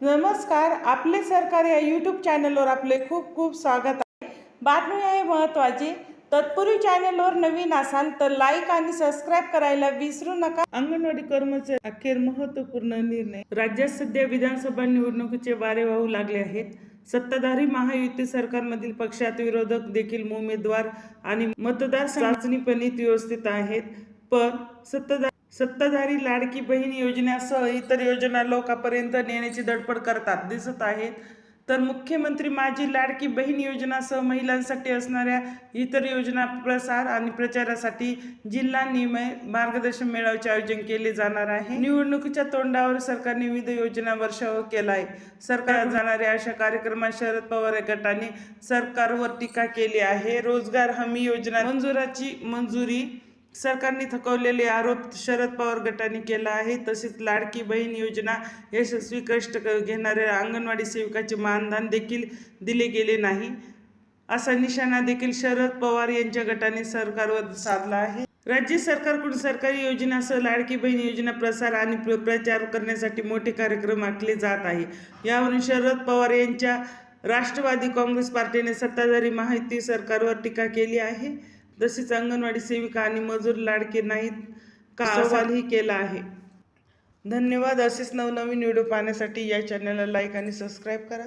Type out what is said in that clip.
नमस्कार आपले सरकार या यूट्यूब चॅनलवर आपले खूप खूप स्वागत आहे. बातमी आहे महत्त्वाची तत्पूर्वी चॅनलवर नवीन असाल तर लाईक आणि सबस्क्राईब करायला विसरू नका. अंगणवाडी कर्मचारी अखेर महत्त्वपूर्ण निर्णय. राज्यात सध्या विधानसभा निवडणुकीचे वारे वाहू लागले आहेत. सत्ताधारी महायुती सरकारमधील पक्षात विरोधक देखील उमेदवार आणि मतदार चाचणीपणीत व्यवस्थित आहेत. पण सत्ताधारी सत्ताधारी लाडकी बहीण योजनेसह इतर योजना लोकांपर्यंत नेण्याची धडपड करतात दिसत आहेत. तर मुख्यमंत्री माझी लाडकी बहीण योजनासह महिलांसाठी असणाऱ्या इतर योजना प्रसार आणि प्रचारासाठी जिल्हा निमय मार्गदर्शन मेळाव्याचे आयोजन केले जाणार आहे. निवडणुकीच्या तोंडावर सरकारने विविध योजना वर्षाव केला आहे सरकार जाणाऱ्या अशा कार्यक्रमात शरद पवार गटाने सरकारवर टीका केली आहे. रोजगार हमी योजना मंजुराची मंजुरी सरकारने थकवलेले आरोप शरद पवार गटाने केला आहे. तसेच लाडकी बहीण योजना यशस्वी कष्ट घेणाऱ्या अंगणवाडी सेविकाचे मानधन देखील दिले गेले नाही. असा निशाणा देखील शरद पवार यांच्या गटाने सरकारवर साधला आहे. राज्य सरकारकडून सरकारी योजनासह लाडकी बहीण योजना प्रसार आणि प्रचार करण्यासाठी मोठे कार्यक्रम आखले जात आहे. यावरून शरद पवार यांच्या राष्ट्रवादी काँग्रेस पार्टीने सत्ताधारी माहिती सरकारवर टीका केली आहे. तसेच अंगणवाडी सेविका आणि मजूर लाडके नाहीत का सवालही केला आहे. धन्यवाद. असेच नवनवीन व्हिडिओ पाहण्यासाठी या चॅनलला लाईक आणि सबस्क्राईब करा.